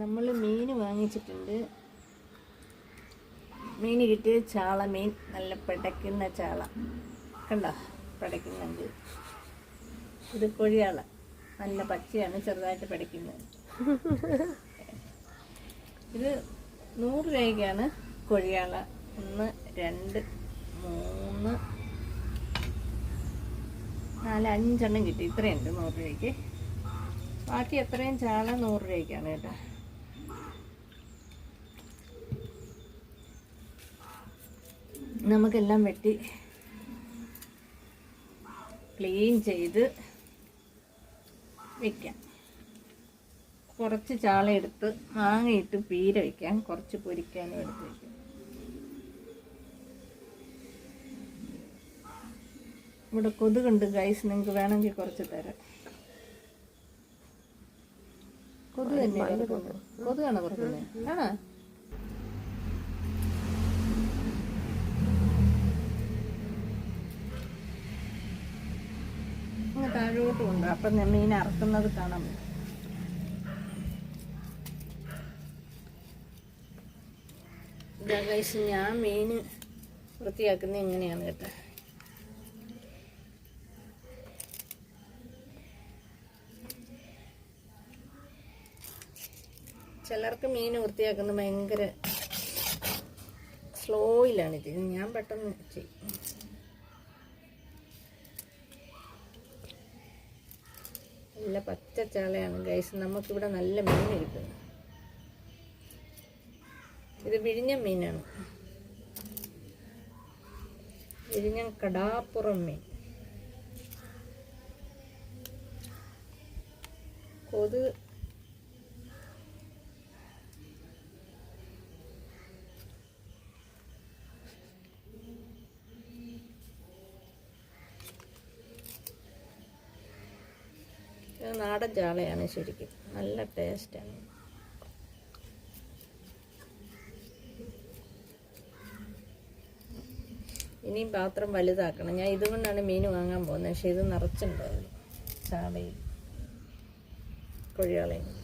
നമ്മൾ മീൻ വാങ്ങിച്ചിട്ടുണ്ട്. മീൻ കിട്ടിയ ചാള മീൻ. നല്ല പിടയ്ക്കുന്ന ചാള. കണ്ടോ? പിടയ്ക്കുന്നുണ്ട്. ഇത് കൊഴിയാള. നല്ല പച്ചയാണ് ചെറുതായിട്ട് പിടയ്ക്കുന്നത്. ഇത് നൂറ് രൂപയ്ക്കാണ് കൊഴിയാള. ഒന്ന് രണ്ട് മൂന്ന് നാല് അഞ്ചെണ്ണം കിട്ടി. ഇത്രയുണ്ട് നൂറ് രൂപയ്ക്ക്. ബാക്കി എത്രയും ചാള നൂറ് രൂപയ്ക്കാണ് കേട്ടോ. നമുക്കെല്ലാം വെട്ടി ക്ലീൻ ചെയ്ത് വെക്കാം. കുറച്ച് ചാള എടുത്ത് മാങ്ങയിട്ട് പീര വയ്ക്കാം കുറച്ച് പൊരിക്കാനും എടുത്ത് വയ്ക്കാം ഇവിടെ കൊതുകുണ്ട് ഗൈസ് നിങ്ങൾക്ക് വേണമെങ്കിൽ കുറച്ച് തരാം. കൊതുക് തന്നെ കൊതുകാണ് കുറക്കുന്നത് ആണോ? അങ്ങ് അപ്പൊ മീൻ അറക്കുന്നത് ഇതാ ഗൈസ് ഞാൻ മീൻ വൃത്തിയാക്കുന്നത് എങ്ങനെയാണ് കേട്ടോ. ചിലർക്ക് മീൻ വൃത്തിയാക്കുന്നത് ഭയങ്കര സ്ലോയിലാണ് ഇത് ഞാൻ പെട്ടെന്ന് ചെയ്യും. നല്ല പച്ച ചാളയാണ് ഗൈസ് നമുക്കിവിടെ നല്ല മീൻ കിട്ടും ഇത് വിഴിഞ്ഞ മീനാണ്. വിഴിഞ്ഞ കടാപ്പുറം മീൻ. കൊതു നാടൻ ചാളയാണ് ശരിക്കും. നല്ല ടേസ്റ്റാണ് ഇനിയും പാത്രം വലുതാക്കണം. ഞാൻ ഇതുകൊണ്ടാണ് മീൻ വാങ്ങാൻ പോകുന്നത്. പക്ഷേ ഇത് നിറച്ചുണ്ടായിരുന്നു ചാളയും കൊഴിയാളയും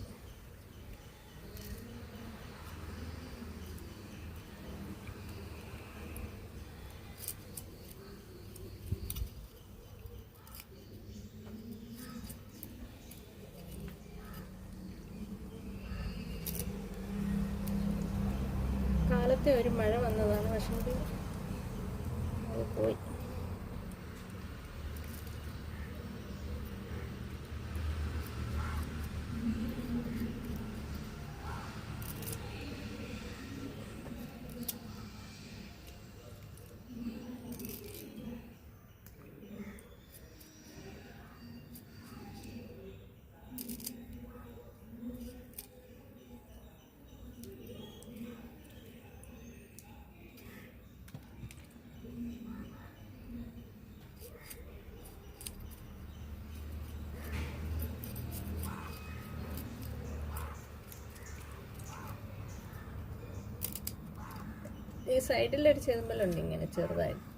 കാലത്തെ ഒരു മഴ വന്നതാണ്. പക്ഷേ പോയി. ഈ സൈഡിലൊരു ചെതുമ്പലുണ്ട് ഇങ്ങനെ ചെറുതായിട്ട്.